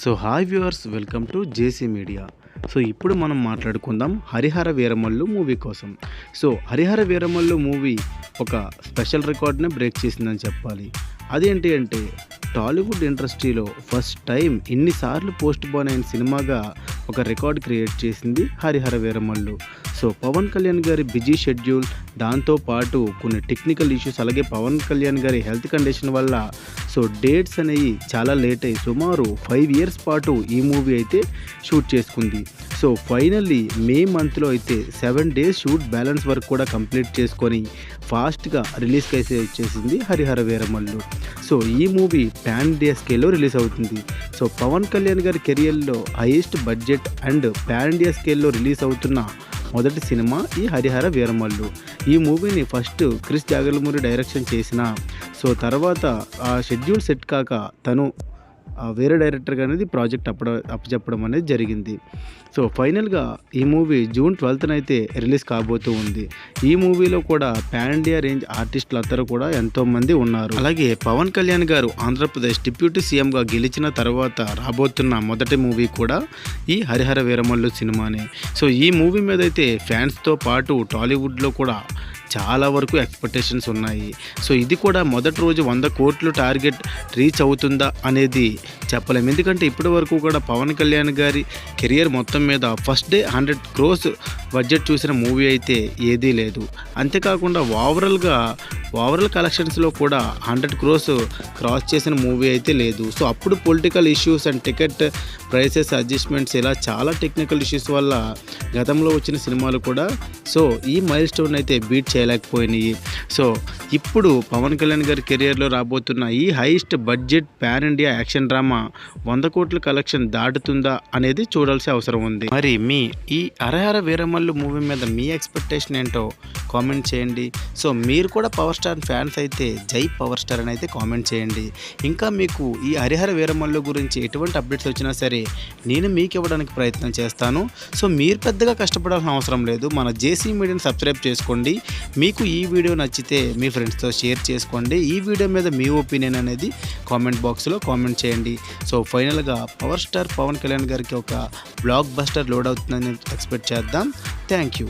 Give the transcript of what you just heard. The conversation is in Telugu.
So hi viewers welcome to JC media so ఇప్పుడు మనం మాట్లాడుకుందాం హరిహర వీరమల్లు మూవీ కోసం. సో హరిహర వీరమల్లు మూవీ ఒక స్పెషల్ రికార్డ్ని బ్రేక్ చేసిందని చెప్పాలి. అదేంటి అంటే టాలీవుడ్ ఇండస్ట్రీలో ఫస్ట్ టైం ఇన్నిసార్లు పోస్ట్ పోన్ అయిన సినిమాగా ఒక రికార్డ్ క్రియేట్ చేసింది Harihara Veeramallu. So Pawan Kalyan gari busy schedule దాంతో పాటు కొన్ని టెక్నికల్ ఇష్యూస్ అలాగే పవన్ కళ్యాణ్ గారి హెల్త్ కండిషన్ వల్ల సో డేట్స్ అనేవి చాలా లేట్ అయ్యి సుమారు ఫైవ్ ఇయర్స్ పాటు ఈ మూవీ అయితే షూట్ చేసుకుంది. సో ఫైనల్లీ మే మంత్లో అయితే seven days shoot balance work కూడా కంప్లీట్ చేసుకొని ఫాస్ట్గా రిలీజ్కి అయితే వచ్చేసింది హరిహర వీరమల్లు. సో ఈ మూవీ ప్యాన్ ఇండియా స్కేల్లో రిలీజ్ అవుతుంది. సో పవన్ కళ్యాణ్ గారి కెరియర్లో highest budget and pan India స్కేల్లో రిలీజ్ అవుతున్న మొదటి సినిమా ఈ హరిహర వీరమల్లు. ఈ మూవీని ఫస్ట్ క్రిస్ జాగర్లమూరి డైరెక్షన్ చేసిన. సో తర్వాత ఆ షెడ్యూల్ సెట్ కాక తను వేరే డైరెక్టర్గా అనేది ప్రాజెక్ట్ అప్పడ అప్పచెప్పడం అనేది జరిగింది. సో ఫైనల్గా ఈ మూవీ జూన్ ట్వెల్త్న అయితే రిలీజ్ కాబోతూ ఉంది. ఈ మూవీలో కూడా పాన్ ఇండియా రేంజ్ ఆర్టిస్టులు అందరూ కూడా ఎంతోమంది ఉన్నారు. అలాగే పవన్ కళ్యాణ్ గారు ఆంధ్రప్రదేశ్ డిప్యూటీ సీఎంగా గెలిచిన తర్వాత రాబోతున్న మొదటి మూవీ కూడా ఈ హరిహర వీరమల్లు సినిమానే. సో ఈ మూవీ మీద అయితే ఫ్యాన్స్తో పాటు టాలీవుడ్లో కూడా చాలా వరకు ఎక్స్పెక్టేషన్స్ ఉన్నాయి. సో ఇది కూడా మొదటి రోజు వంద కోట్లు టార్గెట్ రీచ్ అవుతుందా అనేది చెప్పలేము. ఎందుకంటే ఇప్పటి వరకు కూడా పవన్ కళ్యాణ్ గారి కెరియర్ మొత్తం మీద first day hundred crores budget చూసిన మూవీ అయితే ఏదీ లేదు. అంతేకాకుండా ఓవరాల్గా ఓవరాల్ కలెక్షన్స్లో కూడా హండ్రెడ్ క్రోస్ క్రాస్ చేసిన మూవీ అయితే లేదు. సో అప్పుడు political issues and ticket prices adjustments ఇలా చాలా టెక్నికల్ ఇష్యూస్ వల్ల గతంలో వచ్చిన సినిమాలు కూడా సో ఈ మైల్ స్టోన్ అయితే బీట్ చేయలేకపోయినాయి. సో ఇప్పుడు పవన్ కళ్యాణ్ గారి కెరియర్లో రాబోతున్న ఈ highest budget pan India action drama వంద కోట్ల కలెక్షన్ దాటుతుందా అనేది చూడాల్సిన అవసరం ఉంది. మరి మీ ఈ అరహర వీరమల్లు మూవీ మీద మీ ఎక్స్పెక్టేషన్ ఏంటో కామెంట్ చేయండి. సో మీరు కూడా పవర్ స్టార్ ఫ్యాన్స్ అయితే జై పవర్ స్టార్ అని అయితే కామెంట్ చేయండి. ఇంకా మీకు ఈ హరిహర వీరమల్లు గురించి ఎటువంటి అప్డేట్స్ వచ్చినా సరే నేను మీకు ఇవ్వడానికి ప్రయత్నం చేస్తాను. సో మీరు పెద్దగా కష్టపడాల్సిన అవసరం లేదు. మన జేసీ మీడియాని సబ్స్క్రైబ్ చేసుకోండి. మీకు ఈ వీడియో నచ్చితే మీ ఫ్రెండ్స్తో షేర్ చేసుకోండి. ఈ వీడియో మీద మీ ఒపీనియన్ అనేది కామెంట్ బాక్స్లో కామెంట్ చేయండి. సో ఫైనల్గా పవర్ స్టార్ పవన్ కళ్యాణ్ గారికి ఒక బ్లాక్ బస్టర్ లోడ్ అవుతుందని ఎక్స్పెక్ట్ చేద్దాం. Thank you.